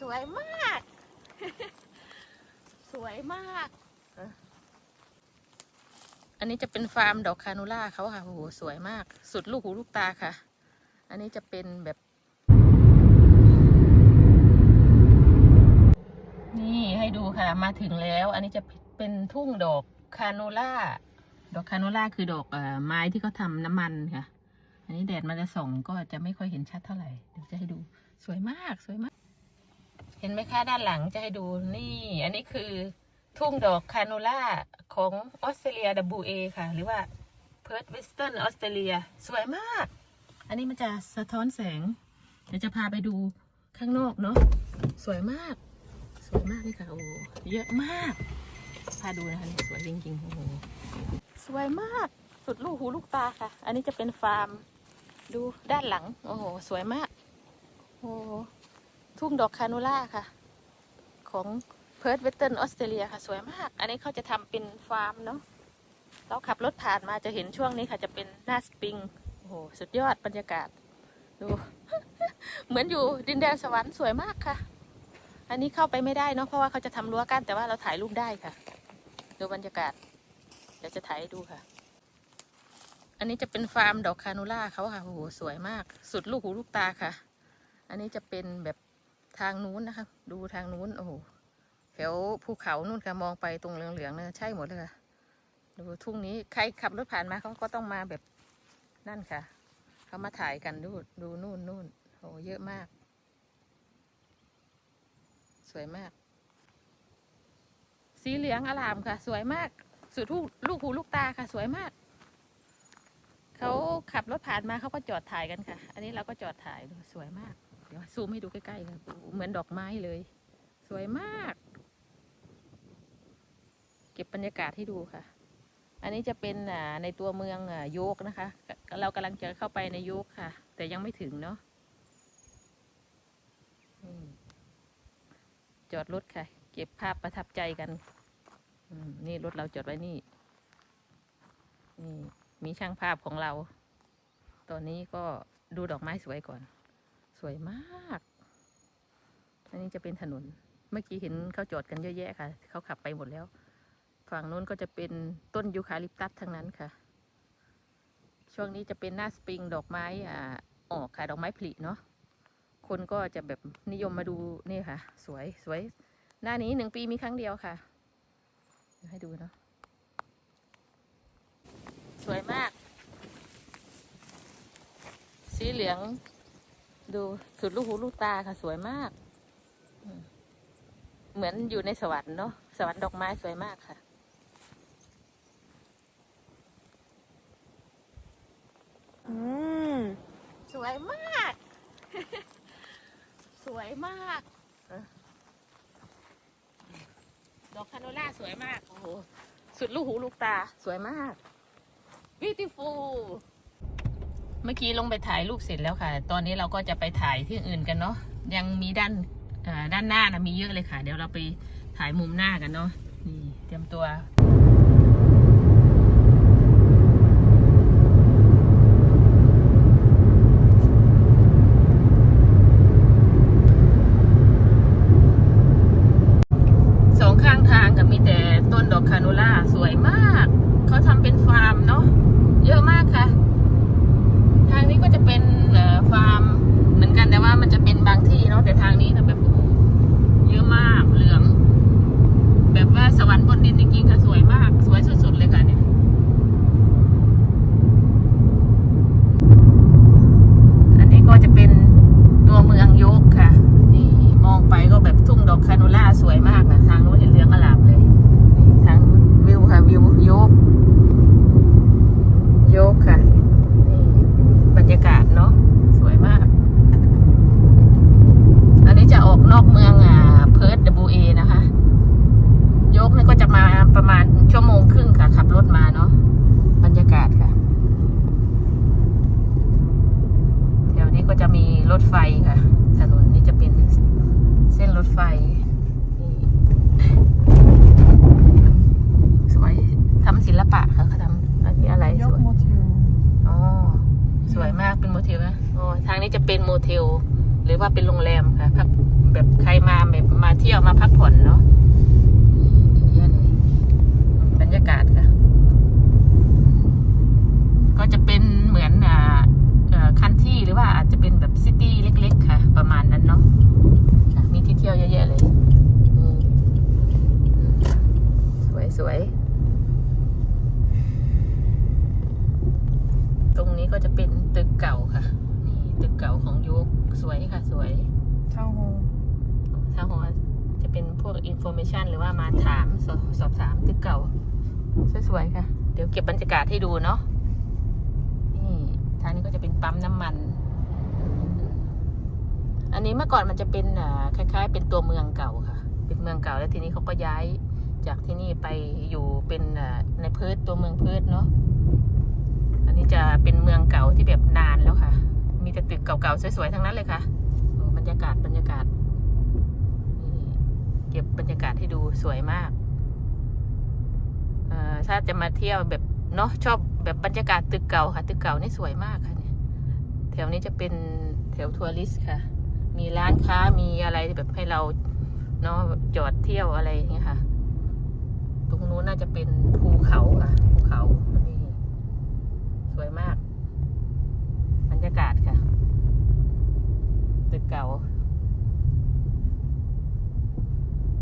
สวยมาก สวยมาก อันนี้จะเป็นฟาร์มดอกคานูล่าเขาค่ะ โอ้โห สวยมาก สุดลูกหูลูกตาค่ะ อันนี้จะเป็นแบบ นี่ให้ดูค่ะ มาถึงแล้ว อันนี้จะเป็นทุ่งดอกคาโนล่า ดอกคาโนล่าคือดอกอไม้ที่เขาทำน้ำมันค่ะ อันนี้แดดมันจะส่องก็จะไม่ค่อยเห็นชัดเท่าไหร่ เดี๋ยวจะให้ดู สวยมาก สวยมาก เห็นไหมคะด้านหลังจะให้ดูนี่ อันนี้คือทุ่งดอกคาโนล่าของออสเตรเลีย WA ค่ะ หรือว่าเพิร์ w เวสเทิร์นออสเตรเลียสวยมาก อันนี้มันจะสะท้อนแสงเดี๋ยวจะพาไปดูข้างนอกเนาะสวยมาก สวยมากเลยค่ะโอ้โหเยอะมาก พาดูนะคะสวยจริงๆโอ้โหสวยมากสุดลูกหูลูกตาค่ะ อันนี้จะเป็นฟาร์ม ดูด้านหลัง โอ้โห สวยมาก โอ้ ทุ่งดอกคานูล่าค่ะ ของเพิร์ w เวสเทิร์นออสเตรเลียค่ะ สวยมาก อันนี้เขาจะทำเป็นฟาร์มเนาะเราขับรถผ่านมาจะเห็นช่วงนี้ค่ะ จะเป็นหน้าสปริงโอ้โหสุดยอดบรรยากาศ ดู เหมือนอยู่ดินแดนสวรรค์สวยมากค่ะ อันนี้เข้าไปไม่ได้เนาะเพราะว่าเขาจะทำรั้วกั้นแต่ว่าเราถ่ายรูปได้ค่ะ ดูบรรยากาศเดี๋ยวจะถ่ายให้ดูค่ะ อันนี้จะเป็นฟาร์มดอกคานูล่าเขาค่ะโอ้โหสวยมาก สุดลูกหูลูกตาค่ะ อันนี้จะเป็นแบบ ทางนู้นนะคะ ดูทางนู้นโอ้โหแถวภูเขานู่นค่ะมองไปตรงเหลืองๆเนี่ยใช่หมดเลยค่ะดูทุ่งนี้ใครขับรถผ่านมาเขาก็ต้องมาแบบนั่นค่ะเขามาถ่ายกันดูดูนู่นนู่นโอ้เยอะมาก สวยมาก สีเหลืองอลามค่ะ สวยมากสุดลูกลูกหูลูกตาค่ะ สวยมากเขาขับรถผ่านมาเขาก็จอดถ่ายกันค่ะ อันนี้เราก็จอดถ่ายดูสวยมาก เดี๋ยวซูมให้ดูใกล้ๆค่ะเหมือนดอกไม้เลย สวยมาก เก็บบรรยากาศให้ดูค่ะ อันนี้จะเป็นในตัวเมืองโยกนะคะ เรากำลังจะเข้าไปในโยกค่ะ แต่ยังไม่ถึงเนาะจอดรถค่ะ เก็บภาพประทับใจกันนี่รถเราจอดไว้นี่นี่ มีช่างภาพของเรา ตอนนี้ก็ดูดอกไม้สวยก่อน สวยมาก อันนี้จะเป็นถนน เมื่อกี้เห็นเขาจอดกันเยอะแยะค่ะ เขาขับไปหมดแล้ว ฝั่งนู้นก็จะเป็นต้นยูคาลิปตัสทั้งนั้นค่ะ ช่วงนี้จะเป็นหน้าสปริงดอกไม้อ่าออกค่ะ ดอกไม้ผลิเนาะ คนก็จะแบบนิยมมาดูนี่ค่ะ สวยสวย หน้านี้หนึ่งปีมีครั้งเดียวค่ะ ให้ดูเนาะ สวยมาก สีเหลือง ดูสุดลูกหูลูกตาค่ะสวยมากอืมเหมือนอยู่ในสวรรค์เนาะสวรรค์ดอกไม้สวยมากค่ะ อืมสวยมาก สวยมากเออดอกคาโนล่าสวยมาก โอ้โห สุดลูกหูลูกตาสวยมาก beautiful เมื่อกี้ลงไปถ่ายรูปเสร็จแล้วค่ะ ตอนนี้เราก็จะไปถ่ายที่อื่นกันเนาะ ยังมีด้านด้านหน้านะมีเยอะเลยค่ะ เดี๋ยวเราไปถ่ายมุมหน้ากันเนาะ นี่เตรียมตัว สองข้างทางก็มีแต่ต้นดอกคาโนล่าสวยมาก เขาทำเป็นฟาร์มเนาะเยอะมากค่ะ ทางนี้ก็จะเป็นเอ่อฟาร์มเหมือนกันแต่ว่ามันจะเป็นบางที่เนาะแต่ทางนี้นะแบบโอ้โหเยอะมากเหลือง แบบว่าสวรรค์บนดินจริงๆค่ะสวยมาก สวยสุดๆเลยค่ะเนี่ย อันนี้ก็จะเป็นตัวเมืองโยกค่ะ นี่มองไปก็แบบทุ่งดอกคาโนล่าสวยมากนะทางนู้นเห็นเรืองอลามเลยนี่ทางวิวค่ะวิวโยก โยกค่ะ นี่บรรยากาศเนาะสวยมาก อันนี้จะออกนอกเมืองอ่าเพิร์ด WA นะคะ โยกนี่ก็จะมาประมาณชั่วโมงครึ่งค่ะ ขับรถมาเนาะบรรยากาศค่ะ แถวนี้ก็จะมี รถไฟค่ะ ถนนนี้จะเป็นเส้นรถไฟนี่สวยทำศิลปะค่ะเขาทำอันนี้อะไรยสกวยโมทิวอ๋อสวยมากเป็นโมเทลนะอ๋อทางนี้จะเป็นโมเทล หรือว่าเป็นโรงแรมค่ะพักแแบบใครมาแบบมาเที่ยวมาพักผ่อนเนาะนี่เยอะเลยบรรยากาศค่ะ ก็จะเป็นเหมือนอ่าเอ่อคันที่หรือว่าอาจจะเป็นแบบซิตี้เล็ก ๆ ค่ะ ประมาณนั้นเนาะค่ะมีที่เที่ยวเยอะแยะเลยนี่ สวยสวย ตรงนี้ก็จะเป็นตึกเก่าค่ะ นี่ตึกเก่าของยุคสวยค่ะ สวยเช่าโฮมถ้าหัวจะเป็นพวกอินโฟเมชันหรือว่ามาถามสอบสอบถามตึกเก่า สวยๆค่ะ เดี๋ยวเก็บบรรยากาศให้ดูเนาะนี่ทางนี้ก็จะเป็นปั๊มน้ำมัน อันนี้เมื่อก่อนมันจะเป็นอ่าคล้าย ๆ เป็นตัวเมืองเก่าค่ะ เป็นเมืองเก่าแล้วทีนี้เขาก็ย้าย จากที่นี่ไปอยู่เป็นในเพิร์ทตัวเมืองเพิร์ทเนาะอันนี้จะเป็นเมืองเก่าที่แบบนานแล้วค่ะ มีแต่ตึกเก่าๆสวยๆทั้งนั้นเลยค่ะบรรยากาศบรรยากาศนี่เก็บบรรยากาศให้ดูสวยมากอ่อถ้าจะมาเที่ยวแบบเนาะชอบแบบบรรยากาศตึกเก่าค่ะ ตึกเก่านี่สวยมากค่ะเนี่ยแถวนี้จะเป็นแถวทัวริสค่ะ มีร้านค้ามีอะไรแบบให้เราเนาะจอดเที่ยวอะไรอย่างเงี้ยค่ะ รงนู้นน่าจะเป็นภู